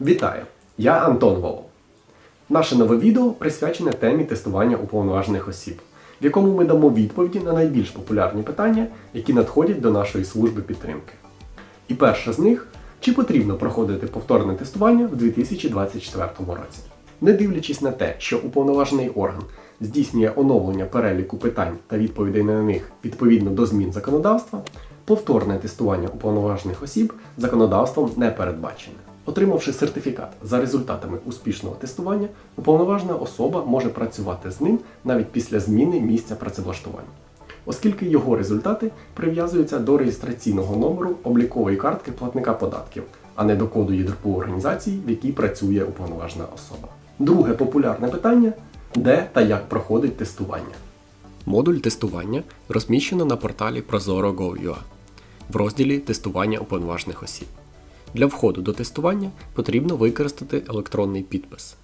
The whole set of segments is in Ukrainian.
Вітаю! Я Антон Волов. Наше нове відео присвячене темі тестування уповноважених осіб, в якому ми дамо відповіді на найбільш популярні питання, які надходять до нашої служби підтримки. І перше з них чи потрібно проходити повторне тестування в 2024 році. Не дивлячись на те, що уповноважений орган здійснює оновлення переліку питань та відповідей на них відповідно до змін законодавства, повторне тестування уповноважених осіб законодавством не передбачене. Отримавши сертифікат за результатами успішного тестування, уповноважена особа може працювати з ним навіть після зміни місця працевлаштування, оскільки його результати прив'язуються до реєстраційного номеру облікової картки платника податків, а не до коду ЄДРПУ організації, в якій працює уповноважена особа. Друге популярне питання де та як проходить тестування. Модуль тестування розміщено на порталі Prozoro.gov.ua в розділі Тестування уповноважених осіб. Для входу до тестування потрібно використати електронний підпис.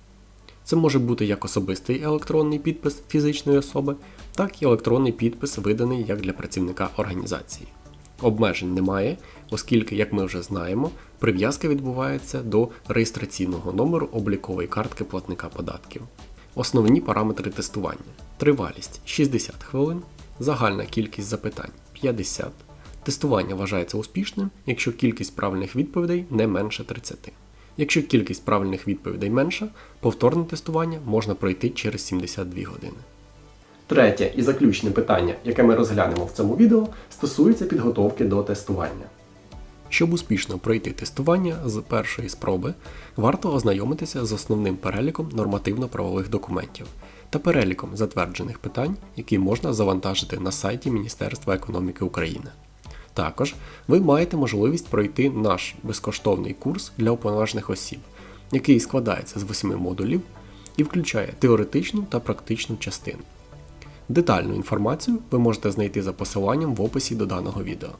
Це може бути як особистий електронний підпис фізичної особи, так і електронний підпис, виданий як для працівника організації. Обмежень немає, оскільки, як ми вже знаємо, прив'язка відбувається до реєстраційного номеру облікової картки платника податків. Основні параметри тестування: тривалість 60 хвилин, загальна кількість запитань 50. Тестування вважається успішним, якщо кількість правильних відповідей не менше 30. Якщо кількість правильних відповідей менша, повторне тестування можна пройти через 72 години. Третє і заключне питання, яке ми розглянемо в цьому відео, стосується підготовки до тестування. Щоб успішно пройти тестування з першої спроби, варто ознайомитися з основним переліком нормативно-правових документів та переліком затверджених питань, які можна завантажити на сайті Міністерства економіки України. Також ви маєте можливість пройти наш безкоштовний курс для уповноважених осіб, який складається з восьми модулів і включає теоретичну та практичну частину. Детальну інформацію ви можете знайти за посиланням в описі до даного відео.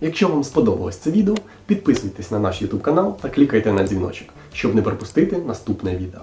Якщо вам сподобалось це відео, підписуйтесь на наш YouTube канал та клікайте на дзвіночок, щоб не пропустити наступне відео.